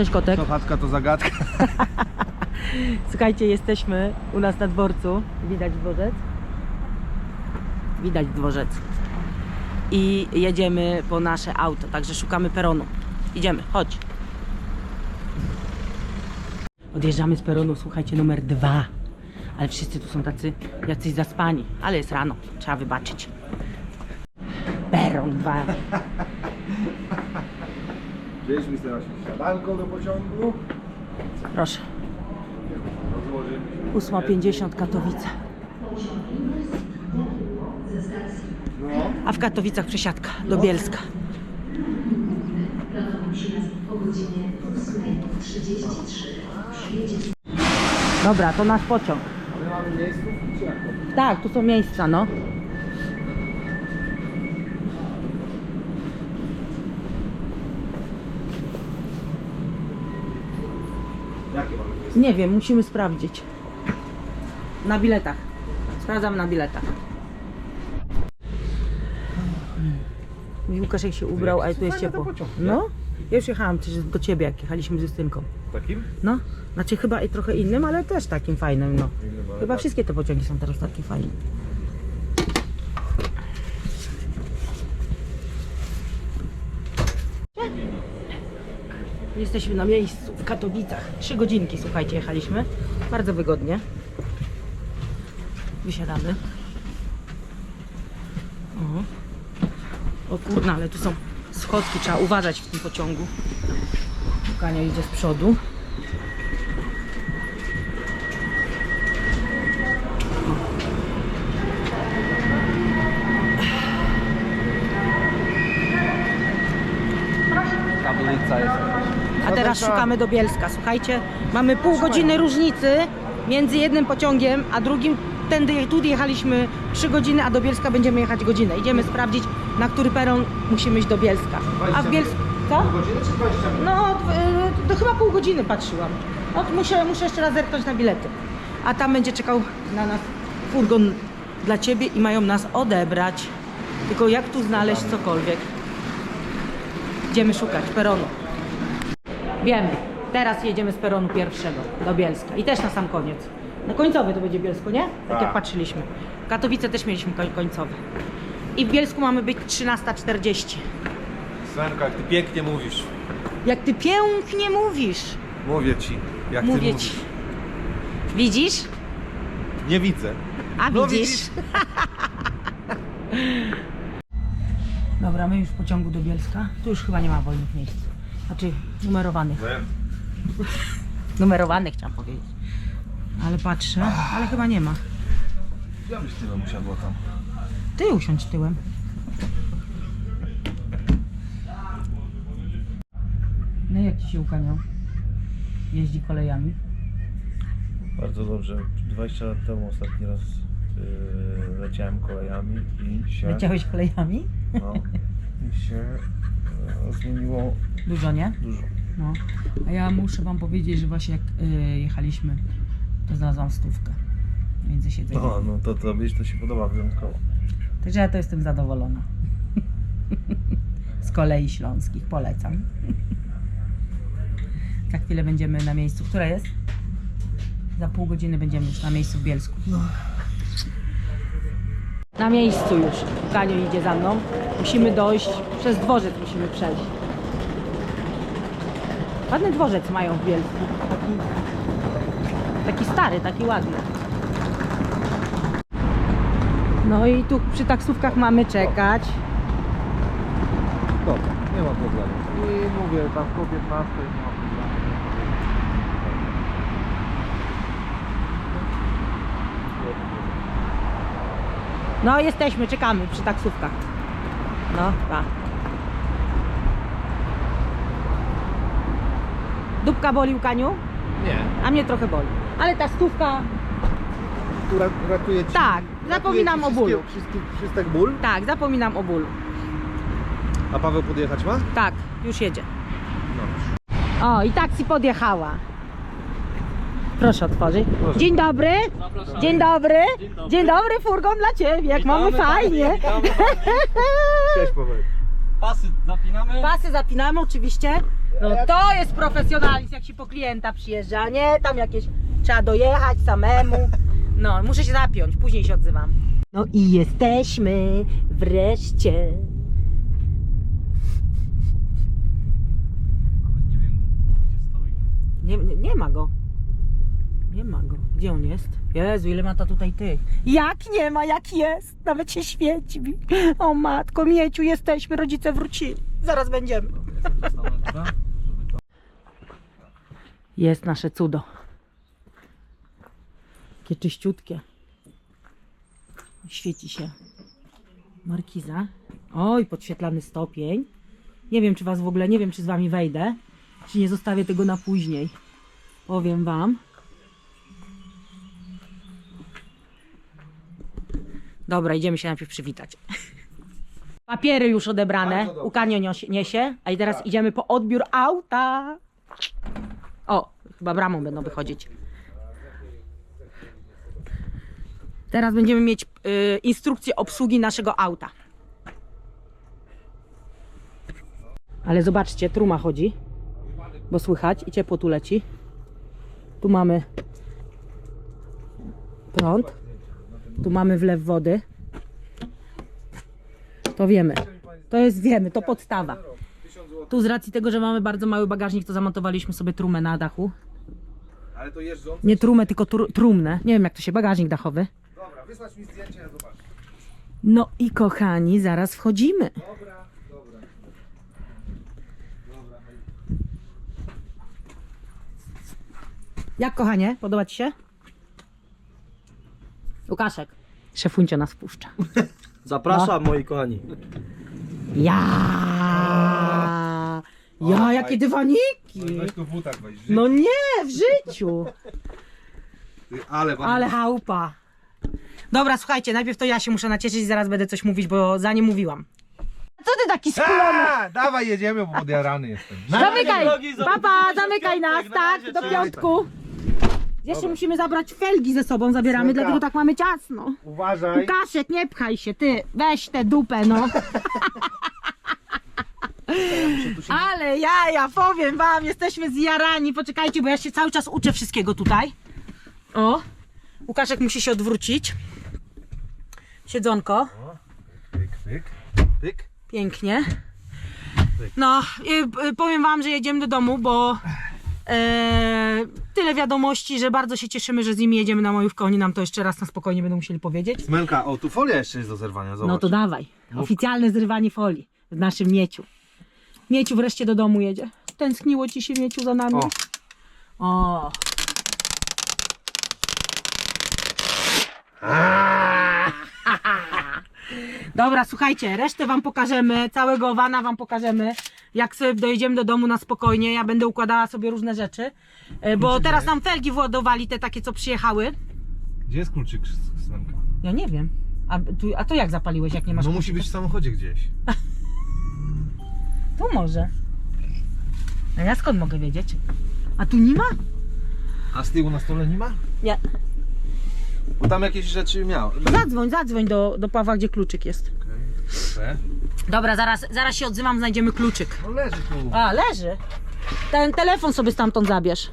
Cześć kotek. To chatka to zagadka. Słuchajcie, jesteśmy u nas na dworcu. Widać dworzec? Widać dworzec. I jedziemy po nasze auto, także szukamy peronu. Idziemy, chodź. Odjeżdżamy z peronu, słuchajcie, numer dwa. Ale wszyscy tu są tacy jacyś zaspani. Ale jest rano, trzeba wybaczyć. Peron dwa. Sobie właśnie siadanko do pociągu. Proszę. Rozłożyliśmy. 8.50 Katowice. A w Katowicach przesiadka do Bielska. Dobra, to nasz pociąg. Ale mamy miejscówki czy jak to? Tak, tu są miejsca, no. Jakie mamy miejscówki? Nie wiem, musimy sprawdzić. Na biletach. Sprawdzam na biletach. Łukaszek się ubrał, ale tu jest ciepło. No, ja już jechałam też do ciebie, jak jechaliśmy z Justynką. Takim? No, znaczy chyba i trochę innym, ale też takim fajnym, no. Chyba wszystkie te pociągi są teraz takie fajne. Jesteśmy na miejscu w Katowicach. Trzy godzinki, słuchajcie, jechaliśmy. Bardzo wygodnie. Wysiadamy. O, o kurna, ale tu są schodki, trzeba uważać w tym pociągu. Kania idzie z przodu. Teraz szukamy do Bielska. Słuchajcie, mamy pół godziny różnicy między jednym pociągiem a drugim. Tędy tu jechaliśmy 3 godziny, a do Bielska będziemy jechać godzinę. Idziemy sprawdzić, na który peron musimy iść do Bielska. A w Bielsku. Co? Godziny czy 20 minut? No, y, to chyba pół godziny patrzyłam. No, muszę, muszę jeszcze raz zerknąć na bilety. A tam będzie czekał na nas furgon dla ciebie i mają nas odebrać. Tylko jak tu znaleźć cokolwiek? Idziemy szukać peronu. Wiemy. Teraz jedziemy z peronu pierwszego do Bielska. I też na sam koniec. Na końcowy to będzie Bielsko, nie? Tak Tak. jak patrzyliśmy. W Katowice też mieliśmy koń- końcowy. I w Bielsku mamy być 13.40. Svenka, jak ty pięknie mówisz. Jak ty pięknie mówisz. Mówię ci. Jak Mówię ty ci. mówisz. Widzisz? Nie widzę. A No widzisz? widzisz. Dobra, my już w pociągu do Bielska. Tu już chyba nie ma wolnych miejsc. Znaczy numerowanych. Numerowanych chciałam powiedzieć. Ale patrzę, ale chyba nie ma. Ja byś tyle musiadło tam. Ty usiądź tyłem. No jak ci się ukaniał? Jeździ kolejami. Bardzo dobrze. 20 lat temu ostatni raz yy, leciałem kolejami i się, Leciałeś kolejami? no, i się zmieniło Dużo, nie? dużo. No. A ja muszę wam powiedzieć, że właśnie jak y, jechaliśmy, to znalazłam stówkę między siedzeniem. No, no to tobie to się podoba wyjątkowo. Także ja to jestem zadowolona. Z kolei śląskich polecam. Za chwilę będziemy na miejscu. Która jest? Za pół godziny będziemy już na miejscu w Bielsku. Na miejscu już. Kaniu idzie za mną. Musimy dojść. Przez dworzec musimy przejść. Ładny dworzec mają w Bielsku. Taki, taki stary, taki ładny. No i tu przy taksówkach mamy czekać. Dobra, nie ma problemu. I mówię, tam po 15 nie ma problemu. No jesteśmy, czekamy przy taksówkach. No, tak. Dupka boli u Kaniu? Nie. A mnie trochę boli. Ale ta stówka, Tu ra- ratuje ci... Tak, ratuje zapominam ci o bólu. wszystkie- Wszystkich, wszystek ból. tak, zapominam o bólu. A Paweł podjechać ma? Tak, już jedzie. No. O, i taksi podjechała. Proszę otworzyć. Dzień dobry. Dzień dobry. Dzień dobry, furgon dla Ciebie. Jak mamy fajnie. Cześć Paweł. Pasy zapinamy. Pasy zapinamy oczywiście. No to jest profesjonalizm, jak się po klienta przyjeżdża, nie? Tam jakieś trzeba dojechać samemu. No, muszę się zapiąć, później się odzywam. No i jesteśmy wreszcie. Nawet nie wiem, gdzie stoi. Nie, nie, nie ma go. Nie ma go. Gdzie on jest? Jezu, ile ma to tutaj tych. Jak nie ma, jak jest? Nawet się świeci mi. O matko, Mieciu, jesteśmy, rodzice wrócili. Zaraz będziemy. Jest nasze cudo. Takie czyściutkie. Świeci się. Markiza. Oj, podświetlany stopień. Nie wiem, czy was w ogóle, nie wiem, czy z wami wejdę. Czy nie zostawię tego na później. Powiem wam. Dobra, idziemy się najpierw przywitać. Papiery już odebrane. Ukanio niesie- niesie. A i teraz idziemy po odbiór auta. O, chyba bramą będą wychodzić. Teraz będziemy mieć y, instrukcję obsługi naszego auta. Ale zobaczcie, truma chodzi, bo słychać i ciepło tu leci. Tu mamy prąd, tu mamy wlew wody. To wiemy. To jest, wiemy, to podstawa. Tu z racji tego, że mamy bardzo mały bagażnik, to zamontowaliśmy sobie trumę na dachu. Ale to jeżdżąc? Nie trumę, tylko tru, trumnę. Nie wiem jak to się, bagażnik dachowy. Dobra, wysłać mi zdjęcie, ja zobaczę. No i kochani, zaraz wchodzimy. Dobra, dobra. Dobra. Jak kochanie, podoba Ci się? Łukaszek. Szefuncio nas puszcza. Zapraszam moi kochani. Ja! Ja, jakie dywaniki! Weź tu weź. No nie, w życiu! Ty, ale wam... Ale chałupa. Dobra, słuchajcie, najpierw to ja się muszę nacieszyć i zaraz będę coś mówić, bo za nie mówiłam. Co ty taki skulony? A, dawaj jedziemy, bo podjarany jestem. Zamykaj! drogi, Papa, zamykaj nas, piątek, na tak, razie, do cześć. piątku. Jeszcze musimy zabrać felgi ze sobą, zabieramy, Słuchaj. dlatego tak mamy ciasno. Uważaj. Łukaszek, nie pchaj się, ty, weź tę dupę, no. Ale ja, ja powiem wam, jesteśmy zjarani, poczekajcie, bo ja się cały czas uczę wszystkiego tutaj. O, Łukaszek musi się odwrócić. Siedzonko. Pyk, pyk, pyk. Pięknie. No, y, y, powiem Wam, że jedziemy do domu, bo e, tyle wiadomości, że bardzo się cieszymy, że z nimi jedziemy na majówkę. Oni nam to jeszcze raz na spokojnie będą musieli powiedzieć. Smelka, o tu folia jeszcze jest do zerwania, zobacz. No to dawaj. Oficjalne zrywanie folii w naszym Mieciu. Mieciu wreszcie do domu jedzie. Tęskniło Ci się Mieciu za nami? O. O. Dobra, słuchajcie, resztę wam pokażemy, całego wana wam pokażemy, jak sobie dojedziemy do domu na spokojnie. Ja będę układała sobie różne rzeczy, e, bo teraz nam felgi władowali, te takie, co przyjechały. Gdzie jest kluczyk z-? Ja nie wiem. A, tu, a to jak zapaliłeś, jak nie masz No musi być w samochodzie gdzieś. Tu może. A ja skąd mogę wiedzieć? A tu nie ma? A z tyłu na stole nie ma? Nie. Bo tam jakieś rzeczy miał. Zadzwoń, zadzwoń do, do Pawła, gdzie kluczyk jest. Proszę. Dobra, zaraz, zaraz się odzywam, znajdziemy kluczyk. No leży tu. A, leży. Ten telefon sobie stamtąd zabierz.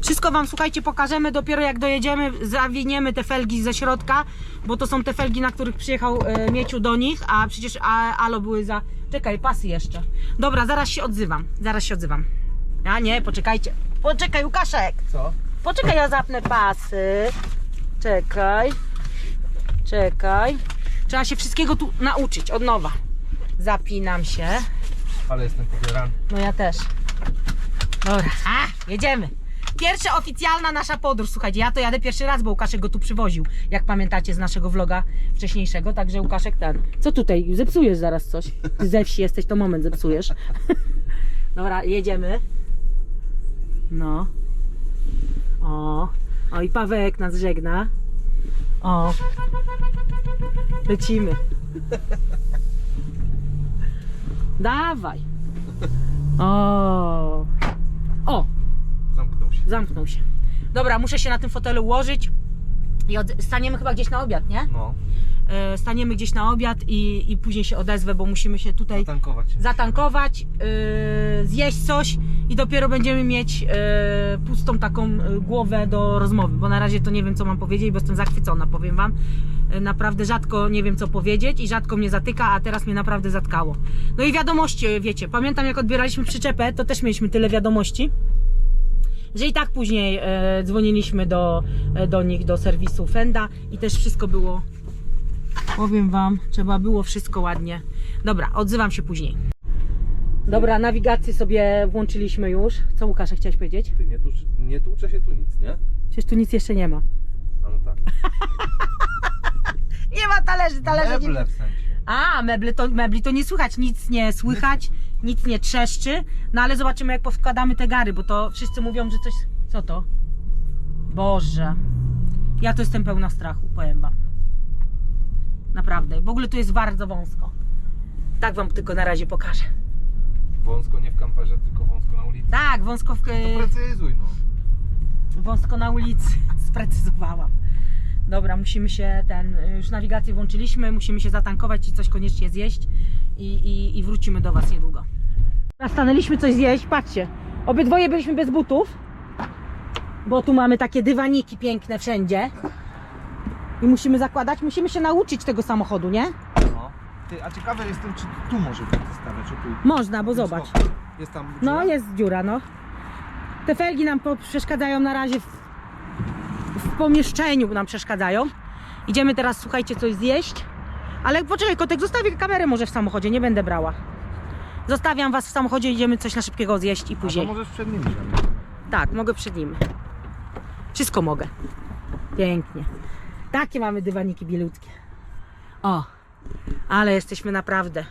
Wszystko wam, słuchajcie, pokażemy dopiero jak dojedziemy, zawiniemy te felgi ze środka, bo to są te felgi, na których przyjechał e, Mieciu do nich, a przecież a, alo były za... Czekaj, pasy jeszcze. Dobra, zaraz się odzywam, zaraz się odzywam. A nie, poczekajcie. Poczekaj, Łukaszek. Co? Poczekaj, ja zapnę pasy. Czekaj. Czekaj. Trzeba się wszystkiego tu nauczyć od nowa. Zapinam się. Ale jestem podjarany. No ja też. Dobra, a, jedziemy. Pierwsza oficjalna nasza podróż. Słuchajcie, ja to jadę pierwszy raz, bo Łukaszek go tu przywoził. Jak pamiętacie z naszego vloga wcześniejszego. Także Łukaszek ten. Co tutaj? Zepsujesz zaraz coś. Ty ze wsi jesteś, to moment zepsujesz. Dobra, jedziemy. No. O. O i Pawełek nas żegna. O. Lecimy. Dawaj. O. O, Zamknął się. zamknął się. Dobra, muszę się na tym fotelu ułożyć, I od, staniemy chyba gdzieś na obiad, nie? No, E, staniemy gdzieś na obiad i, i później się odezwę, bo musimy się tutaj zatankować. zatankować, yy, zjeść coś i dopiero będziemy mieć yy, pustą taką głowę do rozmowy, bo na razie to nie wiem co mam powiedzieć, bo jestem zachwycona, powiem Wam. Naprawdę rzadko nie wiem co powiedzieć i rzadko mnie zatyka, a teraz mnie naprawdę zatkało. No i wiadomości, wiecie, pamiętam jak odbieraliśmy przyczepę, to też mieliśmy tyle wiadomości. Że i tak później e, dzwoniliśmy do, e, do nich, do serwisu Fenda i też wszystko było Powiem Wam, trzeba było wszystko ładnie. Dobra, odzywam się później. Dobra, nawigację sobie włączyliśmy już. Co Łukasza chciałeś powiedzieć? Ty, nie, tucz, nie tłucze się tu nic, nie? Przecież tu nic jeszcze nie ma. No, no tak. Nie ma talerzy, talerzy nie Meble w sensie. A, mebli to, mebli to nie słychać, nic nie słychać, nic nie trzeszczy. No ale zobaczymy jak powkładamy te gary, bo to wszyscy mówią, że coś... Co to? Boże. Ja to jestem pełna strachu, powiem Wam. Naprawdę. W ogóle tu jest bardzo wąsko. Tak Wam tylko na razie pokażę. Wąsko nie w kamperze, tylko wąsko na ulicy. Tak, wąsko w... To precyzuj, no. wąsko na ulicy, sprecyzowałam. Dobra, musimy się ten, już nawigację włączyliśmy, musimy się zatankować i coś koniecznie zjeść i, i, i wrócimy do Was niedługo. Stanęliśmy coś zjeść, patrzcie, obydwoje byliśmy bez butów, bo tu mamy takie dywaniki piękne wszędzie i musimy zakładać, musimy się nauczyć tego samochodu, nie? no. Ty, a ciekawe jestem, czy tu może być stawiać, czy tu. Można, bo zobacz. Jest tam No dziura? jest dziura, no. Te felgi nam po- przeszkadzają na razie w, w pomieszczeniu nam przeszkadzają. Idziemy teraz, słuchajcie, coś zjeść. Ale poczekaj, kotek, zostawię kamerę może w samochodzie, nie będę brała. Zostawiam was w samochodzie, idziemy coś na szybkiego zjeść i A to później. możesz przed nimi zrobić. Tak, mogę przed nim. Wszystko mogę. Pięknie. Takie mamy dywaniki bielutkie. O, ale jesteśmy naprawdę.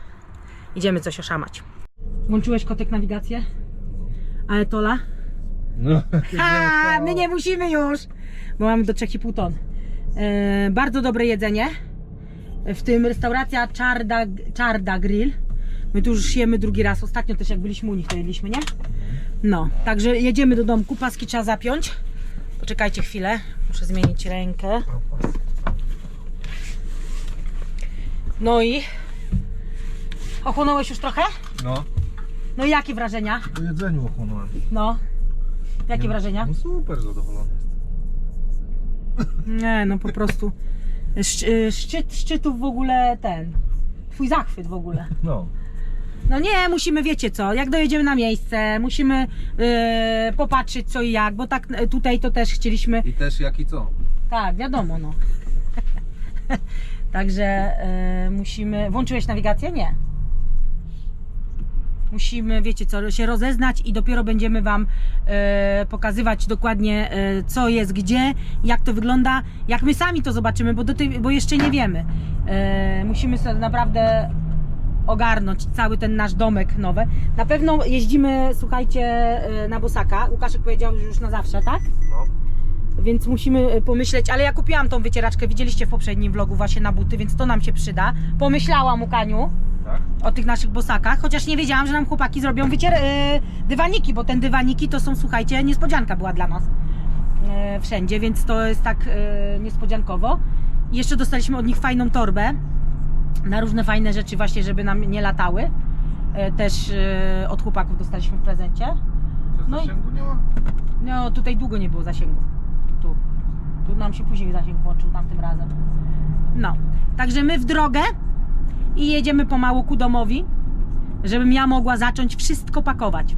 Idziemy coś oszamać. Włączyłeś kotek nawigację? Ale Tola? No. Ha, my nie musimy już, bo mamy do 3,5 ton. E, bardzo dobre jedzenie. W tym restauracja Czarda, Czarda Grill. My tu już jemy drugi raz. Ostatnio też jak byliśmy u nich, to jedliśmy, nie? No, także jedziemy do domku. Paski trzeba zapiąć. Poczekajcie chwilę. Muszę zmienić rękę. No i... Ochłonąłeś już trochę? No. No i jakie wrażenia? Po jedzeniu ochłonąłem. No. Jakie wrażenia? No super zadowolony. Nie, no po prostu szczyt szczytów w ogóle ten. Twój zachwyt w ogóle. No. No nie, musimy, wiecie co, jak dojedziemy na miejsce, musimy yy, popatrzeć co i jak, bo tak e, tutaj to też chcieliśmy. I też jak i co? Tak, wiadomo, no. Także e, musimy. Włączyłeś nawigację? Nie. Musimy, wiecie co, się rozeznać i dopiero będziemy Wam e, pokazywać dokładnie, e, co jest gdzie, jak to wygląda, jak my sami to zobaczymy, bo, do tej, bo jeszcze nie wiemy. E, musimy sobie naprawdę ogarnąć cały ten nasz domek nowy. Na pewno jeździmy, słuchajcie, e, na Bosaka. Łukaszek powiedział, że już na zawsze, tak? No. Więc musimy y, pomyśleć, ale ja kupiłam tą wycieraczkę, widzieliście w poprzednim vlogu właśnie na buty, więc to nam się przyda. Pomyślałam, Łukaniu, Tak? o tych naszych bosakach, chociaż nie wiedziałam, że nam chłopaki zrobią wycier... y, dywaniki, bo ten dywaniki to są, słuchajcie, niespodzianka była dla nas y, wszędzie, więc to jest tak y, niespodziankowo. I jeszcze dostaliśmy od nich fajną torbę na różne fajne rzeczy właśnie, żeby nam nie latały. Y, Też y, od chłopaków dostaliśmy w prezencie. Coś No i- zasięgu nie ma? No tutaj długo nie było zasięgu. Tu. Tu nam się później zasięg włączył tamtym razem. No. Także my w drogę i jedziemy pomału ku domowi, żebym ja mogła zacząć wszystko pakować.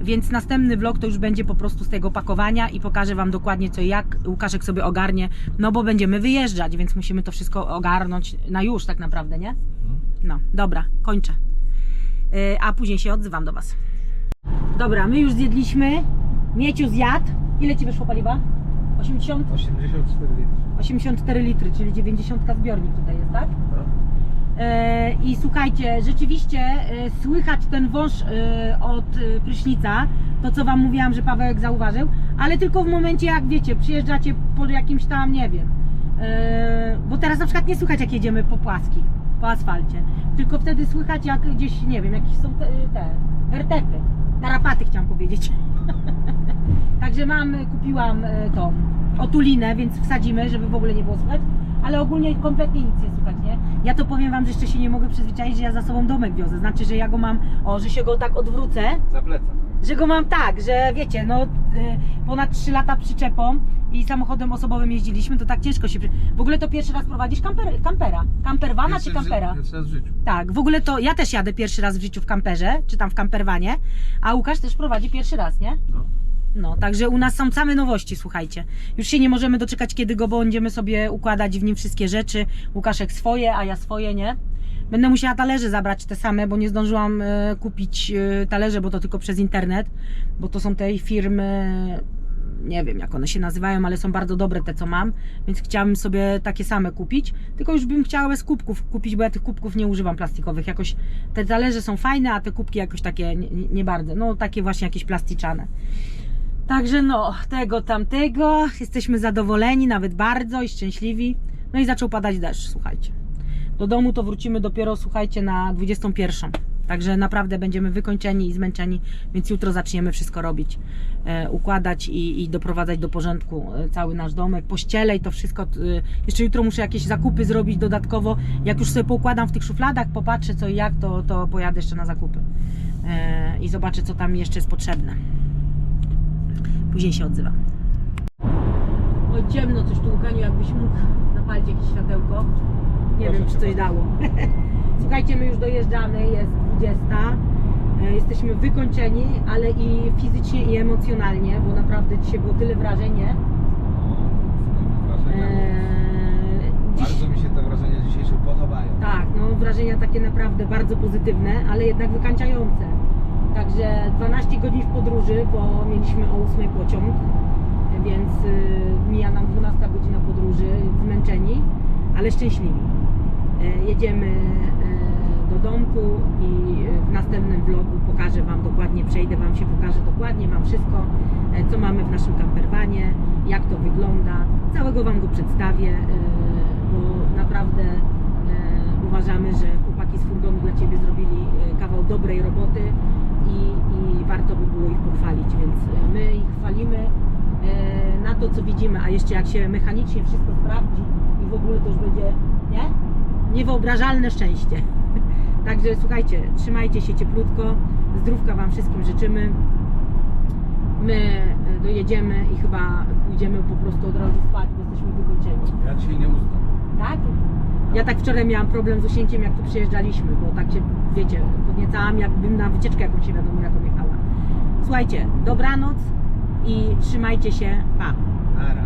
Więc następny vlog to już będzie po prostu z tego pakowania i pokażę Wam dokładnie co i jak Łukaszek sobie ogarnie, no bo będziemy wyjeżdżać, więc musimy to wszystko ogarnąć na już tak naprawdę, nie? No, dobra, kończę. Yy, a później się odzywam do Was. Dobra, my już zjedliśmy. Mieciu zjadł. Ile ci wyszło paliwa? 80, 84 litry. 84 litry, czyli 90 zbiornik tutaj jest, tak? No. E, I słuchajcie, rzeczywiście e, słychać ten wąż e, od prysznica, to co Wam mówiłam, że Pawełek zauważył, ale tylko w momencie jak wiecie, przyjeżdżacie po jakimś tam, nie wiem, bo teraz na przykład nie słychać jak jedziemy po płaskich, po asfalcie, tylko wtedy słychać jak gdzieś, nie wiem, jakieś są te, te wertepy, tarapaty chciałam powiedzieć. Także mam, kupiłam tą otulinę, więc wsadzimy, żeby w ogóle nie było słychać. Ale ogólnie kompletnie nic nie słychać? Ja to powiem wam, że jeszcze się nie mogę przyzwyczaić, że ja za sobą domek wiozę. Znaczy, że ja go mam, o, że się go tak odwrócę, Za plecak. że go mam tak, że wiecie, no y, ponad 3 lata przyczepą i samochodem osobowym jeździliśmy, to tak ciężko się... przy- W ogóle to pierwszy raz prowadzisz kamper, kampera? Kamperwana czy kampera? Pierwszy raz w życiu. Tak, w ogóle to ja też jadę pierwszy raz w życiu w kamperze, czy tam w kamperwanie, a Łukasz też prowadzi pierwszy raz, nie? No. No, także u nas są same nowości, słuchajcie. Już się nie możemy doczekać, kiedy go będziemy sobie układać w nim wszystkie rzeczy. Łukaszek swoje, a ja swoje, nie? Będę musiała talerze zabrać te same, bo nie zdążyłam e, kupić e, talerze, bo to tylko przez internet, bo to są tej firmy, nie wiem jak one się nazywają, ale są bardzo dobre te, co mam, więc chciałabym sobie takie same kupić. Tylko już bym chciała bez kubków kupić, bo ja tych kubków nie używam plastikowych. Jakoś te talerze są fajne, a te kubki jakoś takie nie, nie- bardzo. No, takie właśnie jakieś plasticzane. Także no, tego, tamtego. Jesteśmy zadowoleni, nawet bardzo i szczęśliwi. No i zaczął padać deszcz, słuchajcie. Do domu to wrócimy dopiero, słuchajcie, na 21. Także naprawdę będziemy wykończeni i zmęczeni, więc jutro zaczniemy wszystko robić. E, układać i, i doprowadzać do porządku e, cały nasz domek, pościele i to wszystko. E, jeszcze jutro muszę jakieś zakupy zrobić dodatkowo. Jak już sobie poukładam w tych szufladach, popatrzę co i jak, to, to pojadę jeszcze na zakupy. E, I zobaczę, co tam jeszcze jest potrzebne. Później się odzywam. Oj, ciemno coś tu, Łukaniu, jakbyś mógł zapalić jakieś światełko. Nie Proszę wiem, czy cię coś dało. Słuchajcie, my już dojeżdżamy, jest 20. E, Jesteśmy wykończeni, ale i fizycznie, i emocjonalnie, bo naprawdę dzisiaj było tyle wrażeń, nie? Wrażenia. Eee, dziś, Bardzo mi się te wrażenia dzisiejsze podobają. tak, no wrażenia takie naprawdę bardzo pozytywne, ale jednak wykańczające. Także 12 godzin w podróży, bo mieliśmy o 8 pociąg, więc y, mija nam 12 godzina podróży, zmęczeni, ale szczęśliwi. E, Jedziemy e, do domku i w następnym vlogu pokażę Wam dokładnie, przejdę Wam się, pokażę dokładnie Wam wszystko, e, co mamy w naszym camperwanie, jak to wygląda. Całego Wam go przedstawię, bo naprawdę uważamy, że chłopaki z furgonu dla Ciebie zrobili kawał dobrej roboty i, i warto by było ich pochwalić, więc e, my ich chwalimy e, na to, co widzimy, a jeszcze jak się mechanicznie wszystko sprawdzi i w ogóle to już będzie, nie? Niewyobrażalne szczęście. Także słuchajcie, trzymajcie się cieplutko, zdrówka Wam wszystkim życzymy. My e, dojedziemy i chyba pójdziemy po prostu od razu spać, bo jesteśmy wykończeni. Ja dzisiaj nie ustam. Tak? Ja tak wczoraj miałam problem z usięciem, jak tu przyjeżdżaliśmy, bo tak się, wiecie, podniecałam, jakbym na wycieczkę jakąś nie wiadomo jaką jechała. Słuchajcie, dobranoc i trzymajcie się, pa! Nara.